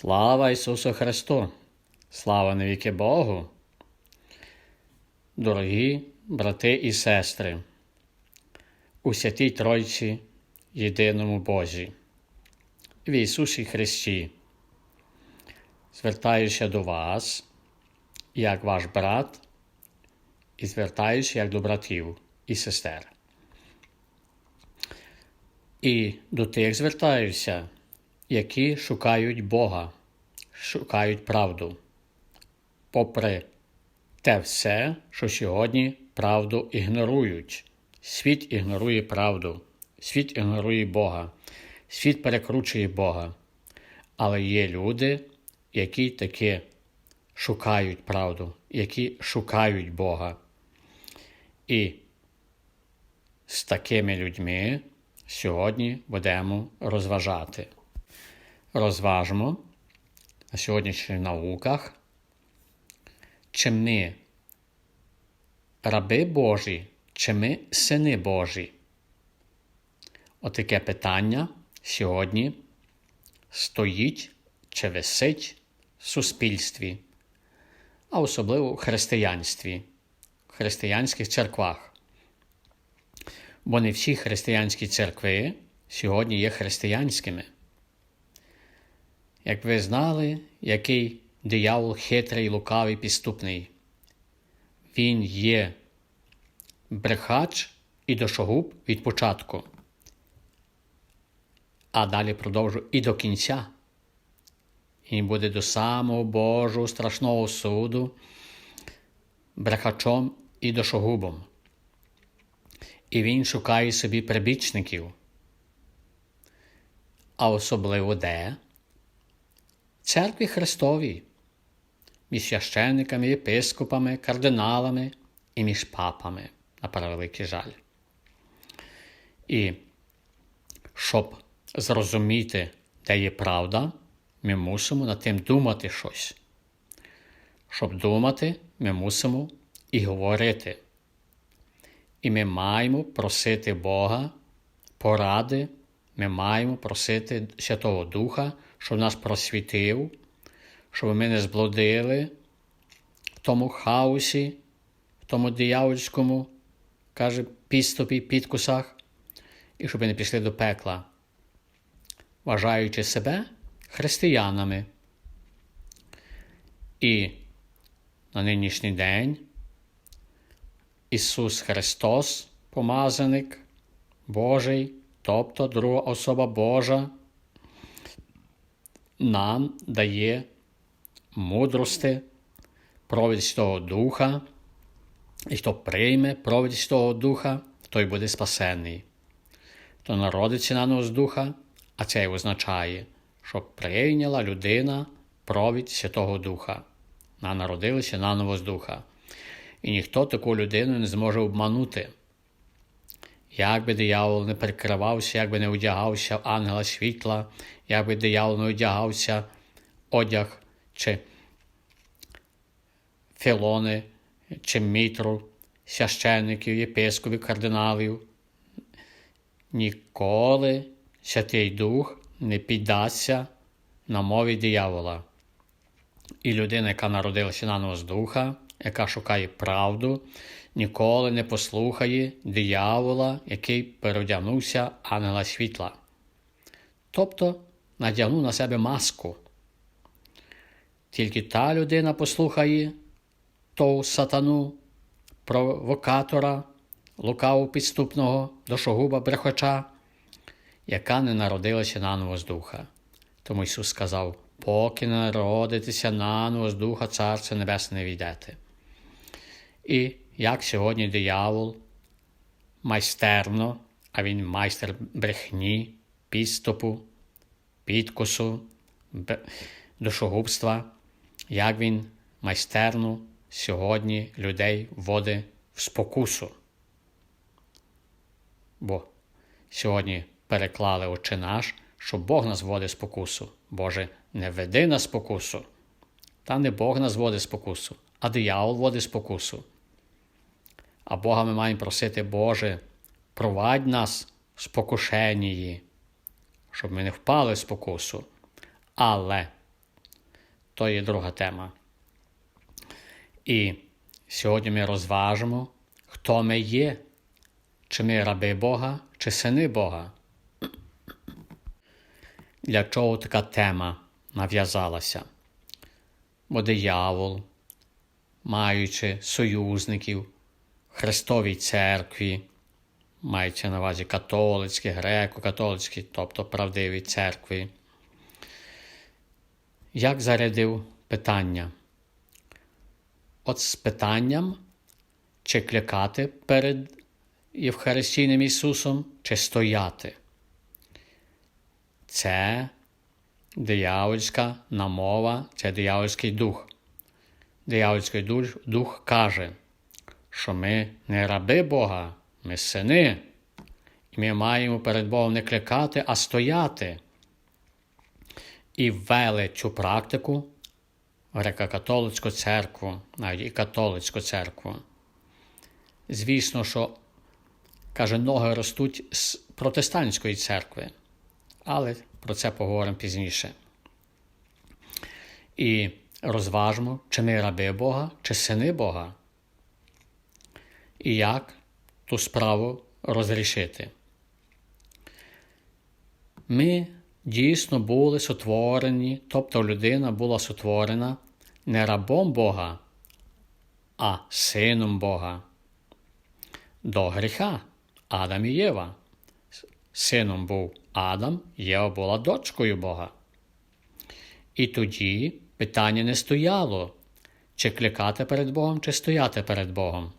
Слава Ісусу Христу! Слава навіки Богу! Дорогі брати і сестри, у святій Тройці, єдиному Божі, в Ісусі Христі, звертаюся до вас, як ваш брат, і звертаюся як до братів і сестер. І до тих звертаюся, які шукають Бога, шукають правду, попри те все, що сьогодні правду ігнорують. Світ ігнорує правду, світ ігнорує Бога, світ перекручує Бога. Але є люди, які таки шукають правду, які шукають Бога. І з такими людьми сьогодні будемо розважати. Розважмо на сьогоднішніх науках, чи ми раби Божі, чи ми сини Божі. Отаке питання сьогодні стоїть чи висить в суспільстві, а особливо в християнстві, в християнських церквах. Бо не всі християнські церкви сьогодні є християнськими. Як ви знали, який диявол хитрий, лукавий, підступний, він є брехач і дошогуб від початку, а далі продовжу і до кінця. І буде до самого Божого страшного суду, брехачом і дошогубом. І він шукає собі прибічників, а особливо де? Церкві Христовій, між священниками, єпископами, кардиналами і між папами, на превеликий жаль. І щоб зрозуміти, де є правда, ми мусимо над тим думати щось. Щоб думати, ми мусимо і говорити. І ми маємо просити Бога поради, ми маємо просити Святого Духа, щоб нас просвітив, щоб ми не зблудили в тому хаосі, в тому диявольському, каже, підступі, підкусах, і щоб ми не пішли до пекла, вважаючи себе християнами. І на нинішній день Ісус Христос, помазаник Божий, тобто друга особа Божа, нам дає мудрости, провід Святого Духа, і хто прийме провід Святого Духа, той буде спасений. Хто народиться на нос Духа, а це й означає, що прийняла людина провід Святого Духа, вона народилася наново з Духа. І ніхто таку людину не зможе обманути. Як би диявол не прикривався, як би не одягався ангела світла, як би диявол не одягався одяг чи філони, чи мітру, священників, єпископів, кардиналів, ніколи Святий Дух не піддасться на мові диявола. І людина, яка народилася на нос духа, яка шукає правду, ніколи не послухає диявола, який переодягнувся ангела світла. Тобто надягнув на себе маску. Тільки та людина послухає того сатану, провокатора, лукавого підступного, дошогуба брехоча, яка не народилася наново з духа. Тому Ісус сказав: поки народитеся наново з духа Царства Небесне не війдете. І як сьогодні диявол майстерно, а він майстер брехні, підступу, підкусу, душогубства, як він майстерно сьогодні людей вводить в спокусу. Бо сьогодні переклали очі наш, що Бог нас вводить спокусу. Боже, не веди на спокусу. Та не Бог нас вводить спокусу, а диявол вводить спокусу. А Бога ми маємо просити, Боже, провадь нас в спокушенні, щоб ми не впали в спокусу. Але то є друга тема. І сьогодні ми розважимо, хто ми є, чи ми раби Бога, чи сини Бога. Для чого така тема нав'язалася? Бо диявол, маючи союзників Христовій церкві, мається на увазі католицькі, греко-католицькі, тобто правдиві церкви, як зарядив питання? От з питанням, чи клякати перед Євхаристійним Ісусом, чи стояти. Це диявольська намова, це диявольський дух. Диявольський дух каже, що ми не раби Бога, ми сини, і ми маємо перед Богом не кликати, а стояти. І ввели цю практику греко-католицьку церкву, навіть і католицьку церкву. Звісно, що, каже, ноги ростуть з протестантської церкви, але про це поговоримо пізніше. І розважмо, чи ми раби Бога, чи сини Бога, і як ту справу розрішити. Ми дійсно були сотворені, тобто людина була сотворена не рабом Бога, а сином Бога. До гріха Адам і Єва. Сином був Адам, Єва була дочкою Бога. І тоді питання не стояло, чи кликати перед Богом, чи стояти перед Богом.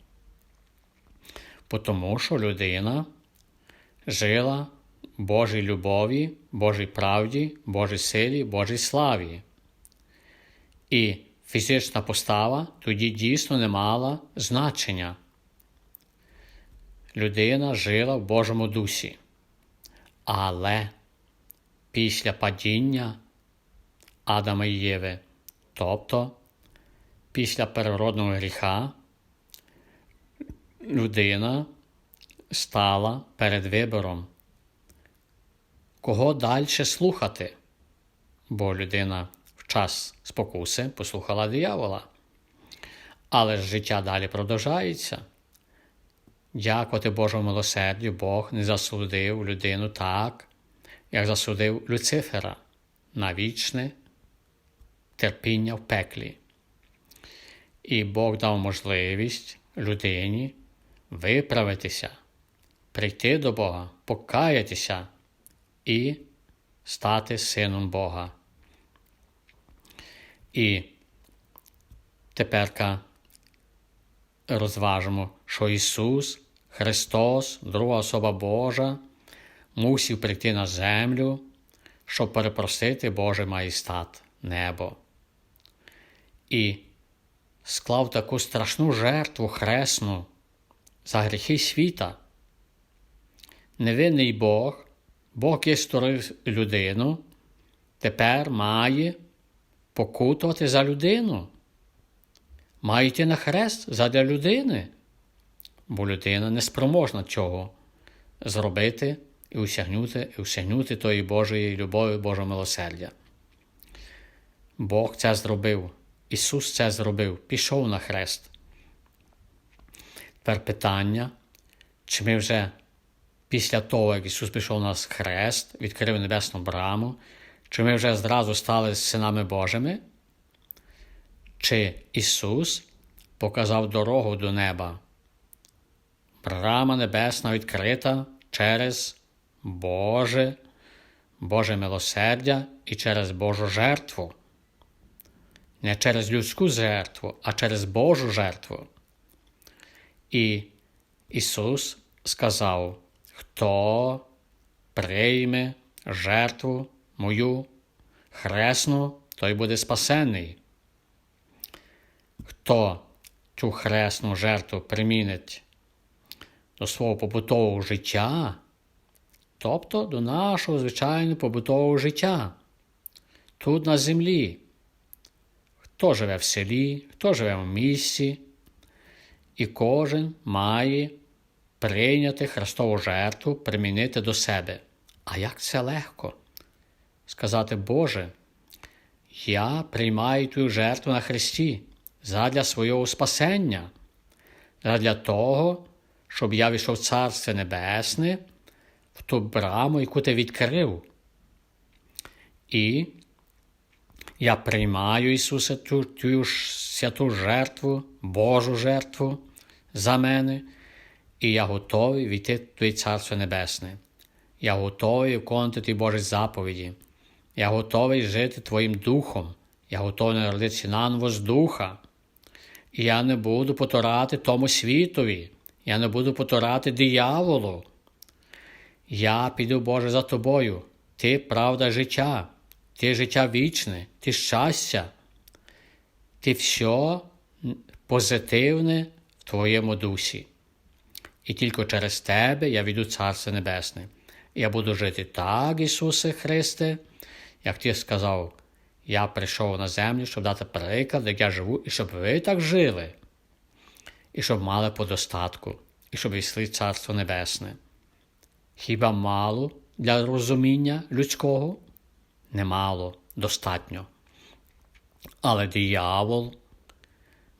Тому що людина жила Божій любові, Божій правді, Божій силі, Божій славі. І фізична постава тоді дійсно не мала значення. Людина жила в Божому дусі. Але після падіння Адама і Єви, тобто після переродного гріха, людина стала перед вибором, кого далі слухати, бо людина в час спокуси послухала диявола. Але ж життя далі продовжається. Дякувати Божому милосердю, Бог не засудив людину так, як засудив Люцифера на вічне терпіння в пеклі. І Бог дав можливість людині виправитися, прийти до Бога, покаятися і стати сином Бога. І теперка розважимо, що Ісус, Христос, друга особа Божа, мусив прийти на землю, щоб перепросити Божий маєстат, небо. І склав таку страшну жертву хресну за гріхи світа. Невинний Бог, Бог є створив людину, тепер має покутувати за людину має йти на хрест задля людини, бо людина не спроможна цього зробити і усягнути, і усягнути тої Божої любові, Божого милосердя. Бог це зробив, Ісус це зробив, пішов на хрест. Тепер питання, чи ми вже після того, як Ісус пішов на хрест, відкрив небесну браму, чи ми вже зразу стали синами Божими? Чи Ісус показав дорогу до неба? Брама небесна відкрита через Боже, Боже милосердя і через Божу жертву. Не через людську жертву, а через Божу жертву. І Ісус сказав, хто прийме жертву мою хресну, той буде спасений. Хто цю хресну жертву примінить до свого побутового життя, тобто до нашого звичайного побутового життя, тут на землі, хто живе в селі, хто живе в місті, і кожен має прийняти Христову жертву, примінити до себе. А як це легко? Сказати, Боже, я приймаю твою жертву на Христі задля свого спасення, задля того, щоб я війшов в Царство Небесне, в ту браму, яку ти відкрив. І я приймаю Ісуса ту святу жертву, Божу жертву за мене, і я готовий війти в Твоє Царство Небесне. Я готовий виконувати Божі заповіді. Я готовий жити Твоїм духом. Я готовий народитися наново з духа. І я не буду потурати тому світові. Я не буду потурати дияволу. Я піду, Боже, за тобою. Ти правда життя, ти життя вічне, ти щастя, ти все позитивне Твоєму дусі. І тільки через Тебе я віду Царство Небесне. Я буду жити так, Ісусе Христе, як Ти сказав, я прийшов на землю, щоб дати приклад, як я живу, і щоб ви так жили, і щоб мали по достатку, і щоб війшли Царство Небесне. Хіба мало для розуміння людського? Немало, достатньо. Але диявол,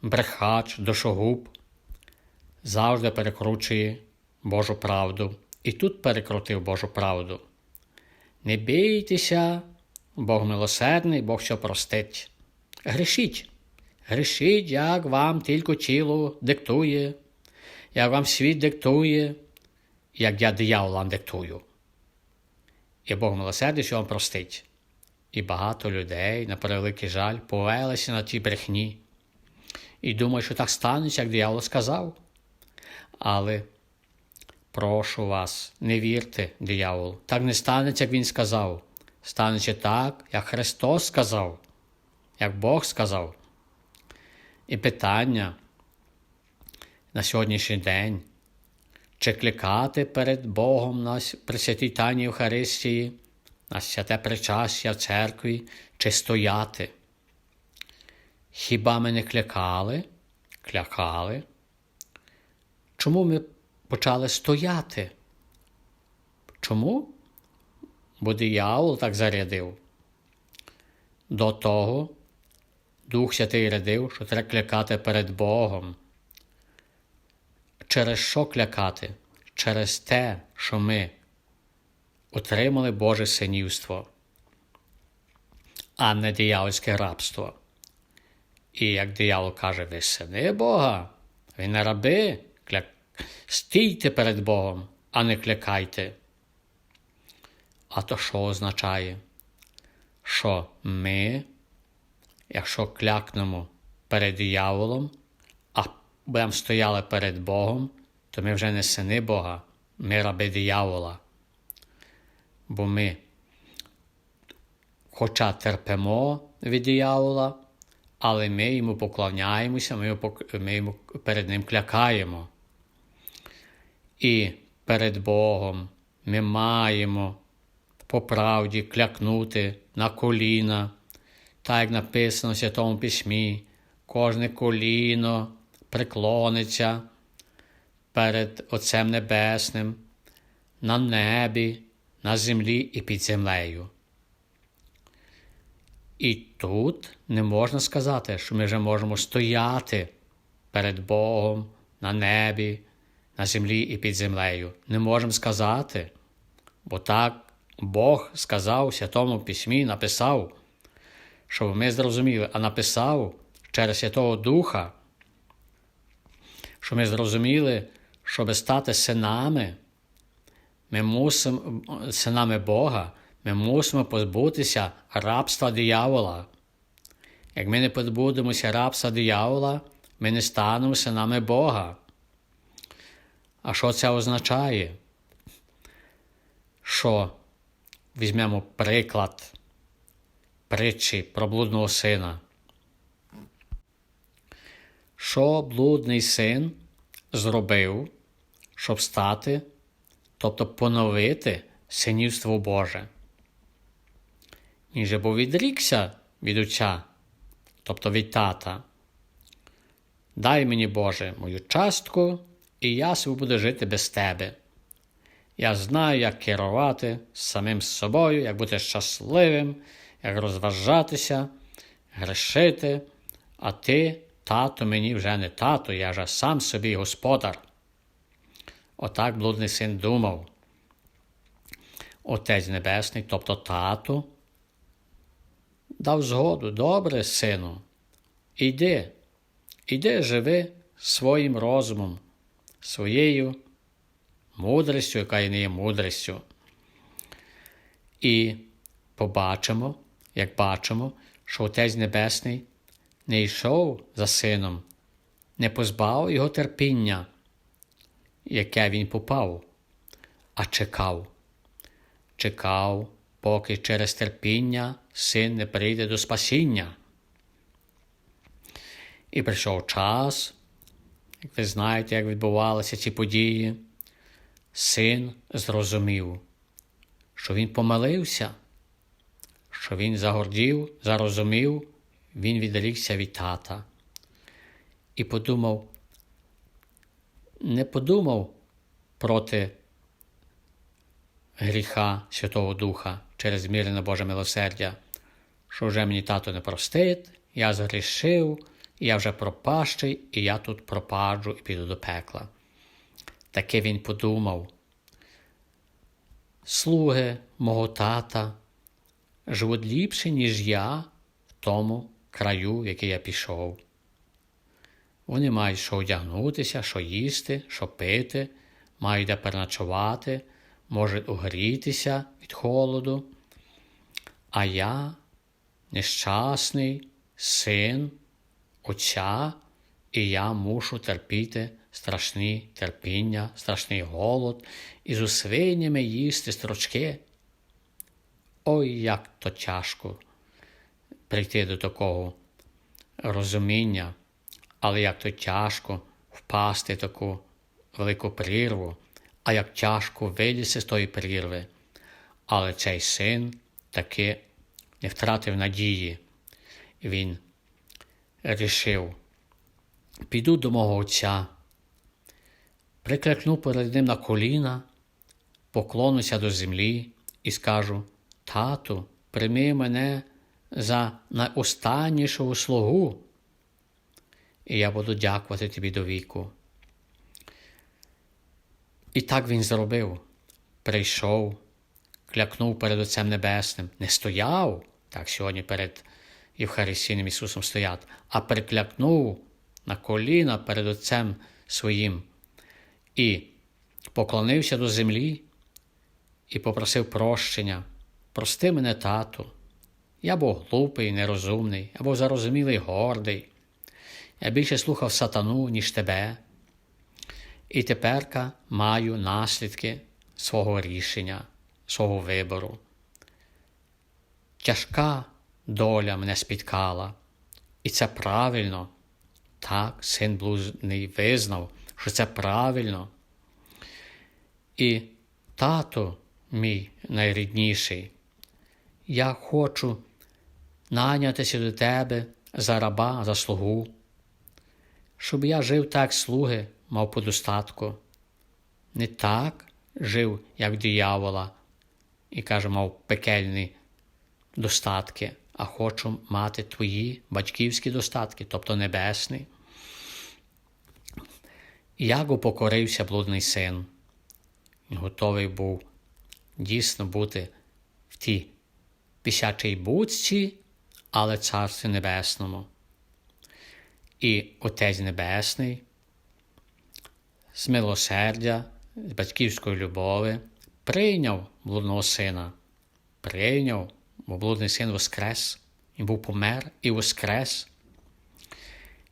брехач, душогуб завжди перекручує Божу правду. І тут перекрутив Божу правду. Не бійтеся, Бог милосердний, Бог що простить. Грішіть, грішіть, як вам тільки тіло диктує, як вам світ диктує, як я дияволам диктую. І Бог милосердний, що вам простить. І багато людей, на превеликий жаль, повелися на ті брехні і думають, що так станеться, як диявол сказав. Але прошу вас, не вірте, диявол, так не станеться, як він сказав. Станеться так, як Христос сказав, як Бог сказав. І питання на сьогоднішній день, чи кликати перед Богом на Пресвятій Тайні Євхаристії, на святе причастя в церкві, чи стояти? Хіба ми не кликали, клякали? Чому ми почали стояти? Чому? Бо диявол так зарядив. До того Дух Святий рядив, що треба клякати перед Богом. Через що клякати? Через те, що ми отримали Боже синівство, а не диявольське рабство. І як диявол каже, ви сини Бога, ви не раби. Стійте перед Богом, а не клякайте. А то що означає? Що ми, якщо клякнемо перед дияволом, а будемо стояли перед Богом, то ми вже не сини Бога, ми раби диявола. Бо ми, хоча терпимо від диявола, але ми йому поклоняємося, ми йому, перед ним клякаємо. І перед Богом ми маємо по правді клякнути на коліна, так як написано в Святому Письмі, кожне коліно преклониться перед Отцем Небесним, на небі, на землі і під землею. І тут не можна сказати, що ми вже можемо стояти перед Богом на небі, на землі і під землею. Не можемо сказати, бо так Бог сказав у Святому Письмі, написав, щоб ми зрозуміли, а написав через Святого Духа, щоб ми зрозуміли, щоб стати синами, ми мусимо, синами Бога, ми мусимо позбутися рабства диявола. Як ми не позбудемося рабства диявола, ми не станемо синами Бога. А що це означає? Що візьмемо приклад притчі про блудного сина. Що блудний син зробив, щоб стати, тобто поновити синівство Боже? Він же бо відрікся від отця, тобто від тата. Дай мені, Боже, мою частку, і я собі буду жити без тебе. Я знаю, як керувати самим собою, як бути щасливим, як розважатися, грешити, а ти, тато, мені вже не тато, я ж сам собі господар. Отак блудний син думав. Отець Небесний, тобто тато, дав згоду, добре, сину, іди, іди, живи своїм розумом, своєю мудрістю, яка і не є мудрістю. І побачимо, як бачимо, що Отець Небесний не йшов за сином, не позбавив його терпіння, яке він попав, а чекав. Чекав, поки через терпіння син не прийде до спасіння. І прийшов час, ви знаєте, як відбувалися ці події, син зрозумів, що він помилився, що він загордів, зарозумів, він відрікся від тата. І подумав, не подумав проти гріха Святого Духа через змірене Боже милосердя, що вже мені тато не простить, я згрішив, я вже пропащий, і я тут пропаджу і піду до пекла. Таке він подумав. Слуги мого тата живуть ліпше, ніж я в тому краю, в який я пішов. Вони мають що одягнутися, що їсти, що пити, мають де переночувати, можуть угрітися від холоду. А я нещасний син Отця, і я мушу терпіти страшні терпіння, страшний голод і з усвиннями їсти строчки. Ой, як то тяжко прийти до такого розуміння, але як то тяжко впасти в таку велику прірву, а як тяжко вилізти з тої прірви. Але цей син таки не втратив надії. Він рішив, піду до мого отця, прикликну перед ним на коліна, поклонуся до землі і скажу: Тату, прийми мене за найостаннішого слугу, і я буду дякувати тобі до віку. І так він зробив, прийшов, клякнув перед Отцем Небесним, не стояв, так сьогодні перед Євхаристійним Ісусом стоять, а приклякнув на коліна перед Отцем Своїм і поклонився до землі і попросив прощення. Прости мене, тату. Я був глупий, нерозумний, або зарозумілий гордий. Я більше слухав сатану, ніж тебе. І теперка маю наслідки свого рішення, свого вибору. Тяжка доля мене спіткала, і це правильно. Так, син блудний визнав, що це правильно. І тато мій найрідніший, я хочу нанятися до тебе за раба, за слугу, щоб я жив так, слуги, мав по достатку. Не так жив, як диявола, і каже, мав пекельні достатки, а хочу мати твої батьківські достатки, тобто небесні. Як упокорився блудний син, готовий був дійсно бути в тій пісячій будці, але Царстві Небесному. І Отець Небесний з милосердя, з батьківської любові прийняв блудного сина, прийняв, бо блудний син воскрес, він був помер і воскрес.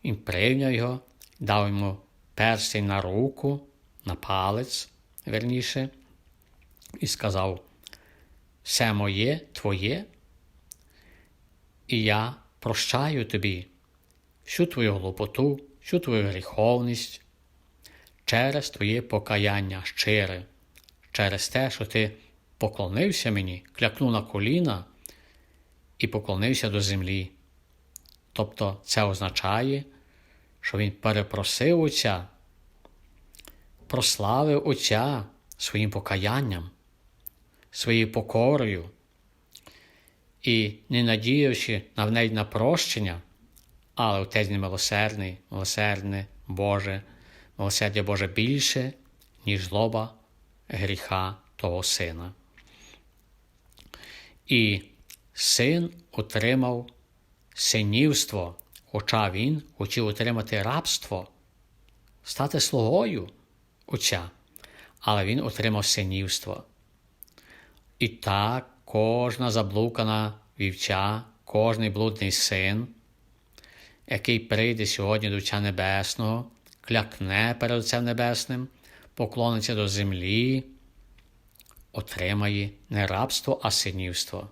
Він прийняв його, дав йому перстень на руку, на палець, верніше, і сказав: все моє твоє, і я прощаю тобі всю твою глупоту, всю твою гріховність через твоє покаяння щире, через те, що ти поклонився мені, клякнув на коліна і поклонився до землі. Тобто це означає, що він перепросив Отця, прославив Отця своїм покаянням, своєю покорою. і не надіявши навіть на прощення, але Отець не милосердний, милосердне Боже, милосердя Боже більше, ніж злоба гріха того сина. І син отримав синівство, хоча він хотів отримати рабство, стати слугою Отця, але він отримав синівство. І так кожна заблукана вівча, кожний блудний син, який прийде сьогодні до Отця Небесного, клякне перед Отцем Небесним, поклониться до землі, отримає не рабство, а синівство.